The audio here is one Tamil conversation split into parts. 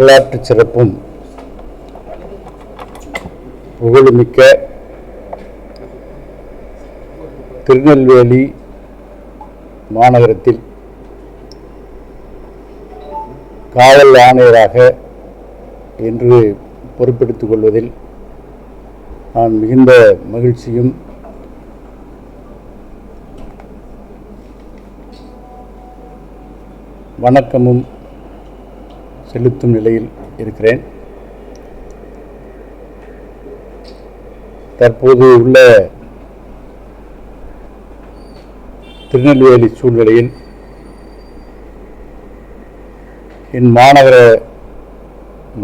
வரலாற்று சிறப்பும் புகழுமிக்க திருநெல்வேலி மாநகரத்தில் காவல் ஆணையராக என்று பொறுப்பெடுத்துக் கொள்வதில் நான் மிகுந்த மகிழ்ச்சியும் வணக்கமும் செலுத்தும் நிலையில் இருக்கிறேன். தற்போது உள்ள திருநெல்வேலி சூழ்நிலையில் என் மாநகர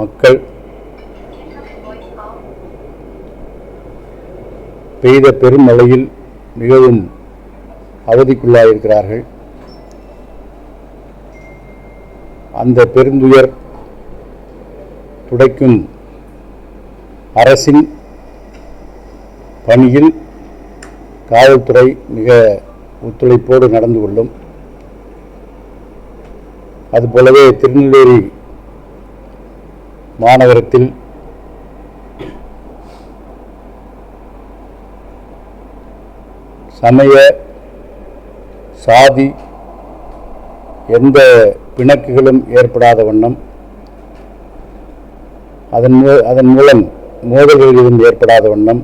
மக்கள் பெய்த பெருமழையில் மிகவும் அவதிக்குள்ளாயிருக்கிறார்கள். அந்த பெருந்துயர் துடைக்கும் அரசின் பணியில் காவல்துறை மிக ஒத்துழைப்போடு நடந்து கொள்ளும். அதுபோலவே திருநெல்வேலி மாநகரத்தில் சமய சாதி எந்த பிணக்குகளும் ஏற்படாத வண்ணம். அதன் மூ அதன் மூலம் மோதல்கள் எதுவும் ஏற்படாத வண்ணம்.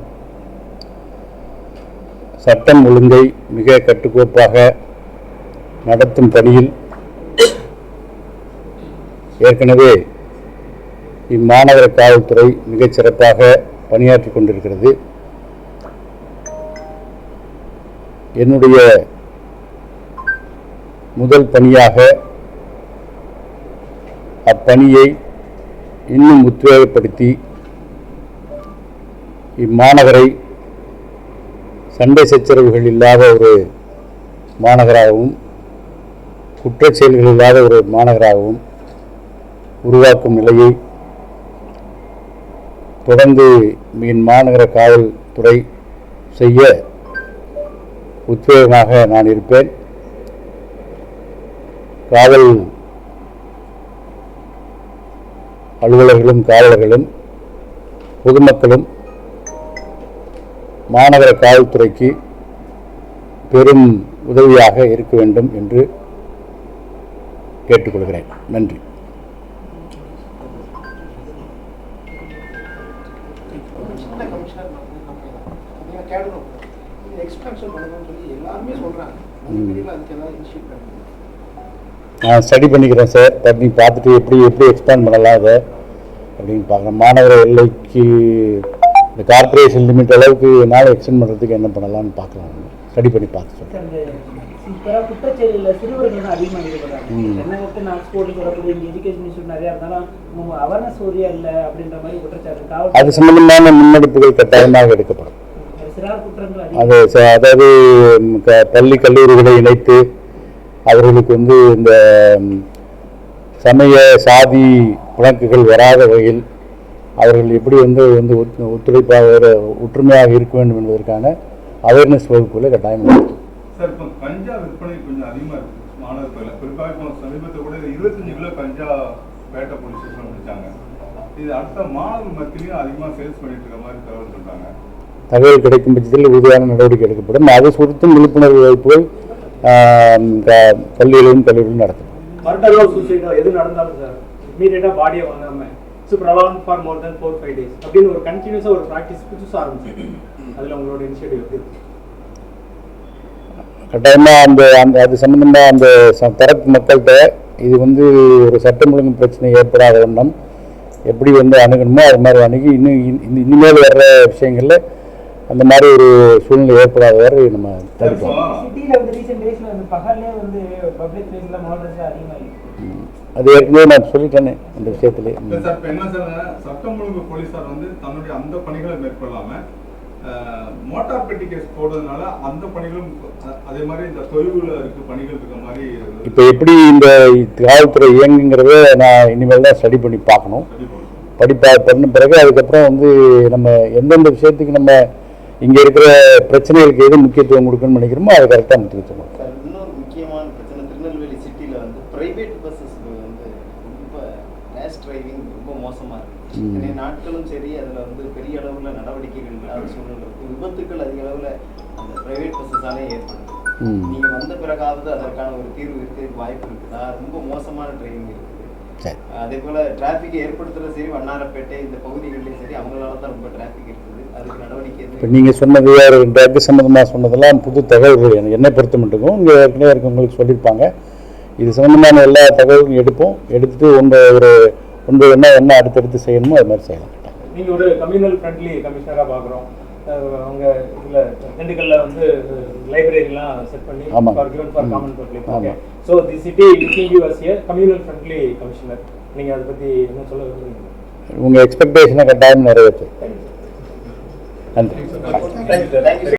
சட்டம் ஒழுங்கை மிக கட்டுக்கோப்பாக நடத்தும் பணியில் ஏற்கனவே இம்மாநகர காவல்துறை மிகச் சிறப்பாக பணியாற்றி கொண்டிருக்கிறது. என்னுடைய முதல் பணியாக பணியை இன்னும் உத்வேகப்படுத்தி இம்மாநகரை சண்டை சச்சரவுகள் இல்லாத ஒரு மாநகராகவும் குற்றச் செயல்கள் இல்லாத ஒரு மாநகராகவும் உருவாக்கும் நிலையை தொடர்ந்து என் மாநகர காவல்துறை செய்ய உத்வேகமாக நான் இருப்பேன். காவல் அலுவலர்களும் காவலர்களும் பொதுமக்களும் மாநகர காவல்துறைக்கு பெரும் உதவியாக இருக்க வேண்டும் என்று கேட்டுக்கொள்கிறேன். நன்றி. நான் ஸ்டடி பண்ணிக்கிறேன் சார். பண்ணி பார்த்துட்டு எப்படி எப்படி எக்ஸ்பேண்ட் பண்ணலாம் அதை? அப்படின்னு பார்க்குறேன் மாநகர எல்லைக்கு இந்த கார்ப்பரேஷன் லிமிட் அளவுக்கு என்னால் எக்ஸ்டெண்ட் பண்ணுறதுக்கு என்ன பண்ணலாம்னு பார்க்கலாம். ஸ்டடி பண்ணி பார்த்து சொல்கிறேன் அது சம்பந்தமான முன்னெடுப்புகள் கட்டாயமாக எடுக்கப்படும். அது அதாவது பள்ளி கல்லூரிகளை இணைத்து அவர்களுக்கு வந்து இந்த சமய சாதி பிணக்குகள் வராத வகையில் அவர்கள் எப்படி வந்து வந்து ஒத்து- ஒத்துழைப்பாக ஒற்றுமையாக இருக்க வேண்டும் என்பதற்கான அவேர்னஸ் வகுப்புகளை கட்டாயம் நடத்தும் சார் இப்போ கஞ்சா விற்பனை கொஞ்சம் அதிகமாக இருக்கு. மாணவர்கள் குறிப்பாக இப்போ சமீபத்தில் கூட இருபத்தஞ்சு கிலோ கஞ்சா பேட்டை போலீஸ் ஸ்டேஷன் பிடிச்சாங்க இது அடுத்த மாணவர்கள் மத்தியிலையும் அதிகமாக சேல்ஸ் பண்ணிட்டு இருக்க மாதிரி தகவல் சொல்றாங்க. தகவல் கிடைக்கும் பட்சத்தில் உறுதியான நடவடிக்கை எடுக்கப்படும். அது குறித்தும் விழிப்புணர்வு வகுப்புகள் பள்ளிகளிலும் கல்லூரிகளும் நடத்தும் மர்டரோ சூசைடோ எது நடந்தாலும் சார் இமீடியட்டாக பாடியை வாங்காம so prolong for more than four five days அப்படின்னு ஒரு கண்டினியூஸாக ஒரு ப்ராக்டிஸ் புதுசாக ஆரம்பிச்சு அதில் உங்களோட இனிஷியேட்டிவ் எப்படி கட்டாயமாக அந்த அந்த அது சம்மந்தமாக அந்த தரப்பு மக்கள்கிட்ட இது வந்து ஒரு சட்டம் ஒழுங்கு பிரச்சனை ஏற்படாத வண்ணம் எப்படி வந்து அணுகணுமோ அது மாதிரி அணுகி இன்னும் இன் இனிமேல் வர்ற விஷயங்களில் அந்த மாதிரி ஒரு சூழ்நிலை ஏற்படாத வரை நம்ம தடுப்போம் சிட்டியில் வந்து ரீசெண்ட் டேஸில் வந்து பகல்லே வந்து பப்ளிக் பிளேஸில் மர்டர்ஸ் அதிகமாக இருக்கு ம். அது ஏற்கனவே நான் சொல்லிட்டேனே அந்த விஷயத்திலே இல்லை சார் இப்போ என்ன சார் சட்டம் ஒழுங்கு போலீஸார் வந்து தன்னுடைய அந்த பணிகளை மேற்கொள்ளாம மோட்டார் பெட்டி கேஸ் போடுறதுனால அந்த பணிகளும் அதே மாதிரி இந்த தொழில்ல இருக்க பணிகள் இருக்க மாதிரி இப்போ எப்படி இந்த காவல்துறை இயங்குங்கிறத நான் இனிமேல் தான் ஸ்டடி பண்ணி பார்க்கணும். படிப்பா பண்ண பிறகு அதுக்கப்புறம் வந்து நம்ம எந்தெந்த விஷயத்துக்கு நம்ம இங்கே இருக்கிற பிரச்சனைகளுக்கு எது முக்கியத்துவம் கொடுக்கணும்னு நினைக்கிறோமோ அதை கரெக்டாக முக்கியத்துவம் கொடுக்கணும். சார் இன்னொரு முக்கியமான பிரச்சனை திருநெல்வேலி சிட்டியில் வந்து பிரைவேட் பஸ்ஸஸ் வந்து ரொம்ப ரேஷ் டிரைவிங் ரொம்ப மோசமா இருக்கு ம். நிறைய நாட்களும் சரி அதுல வந்து பெரிய அளவுல நடவடிக்கைகள் இல்லாத சூழ்நிலை விபத்துக்கள் அதிக அளவுல அந்த பிரைவேட் பஸ்ஸஸாலே ஏற்படுது ம். நீங்க வந்த பிறகாவது அதற்கான ஒரு தீர்வு இருக்கு வாய்ப்பு இருக்குதா ரொம்ப மோசமான டிரைவிங் இருக்குது சரி அதே போல டிராஃபிக் ஏற்படுத்துறது சரி வண்ணாரப்பேட்டை இந்த பகுதிகளிலும் சரி அவங்களால தான் ரொம்ப டிராஃபிக் இருக்குது. அதுக்கு நடவடிக்கை இப்போ நீங்கள் சொன்னது ட்ரக் சம்மந்தமாக சொன்னதெல்லாம் புது தகவல்கள் எனக்கு என்னை பொறுத்த மட்டுக்கும் இங்கே ஏற்கனவே இருக்கவங்களுக்கு சொல்லியிருப்பாங்க. இது சம்மந்தமான எல்லா தகவலும் எடுப்போம். எடுத்துட்டு உங்கள் ஒரு உங்கள் என்ன என்ன அடுத்தடுத்து செய்யணுமோ அது மாதிரி செய்யலாம். நீங்க ஒரு கம்யூனல் ஃப்ரெண்ட்லி கமிஷனரா பாக்குறோம். அஹ் அவங்க இதுல திண்டுக்கல்ல வந்து லைப்ரரிலாம் செட் பண்ணி. For given for. Common public. Okay so the city looking you as a communal friendly commissioner நீங்க அதை பத்தி என்ன சொல்ல விரும்புறீங்க உங்கள் எக்ஸ்பெக்டேஷனை கட்டாயம் நிறைவேற்று நன்றி.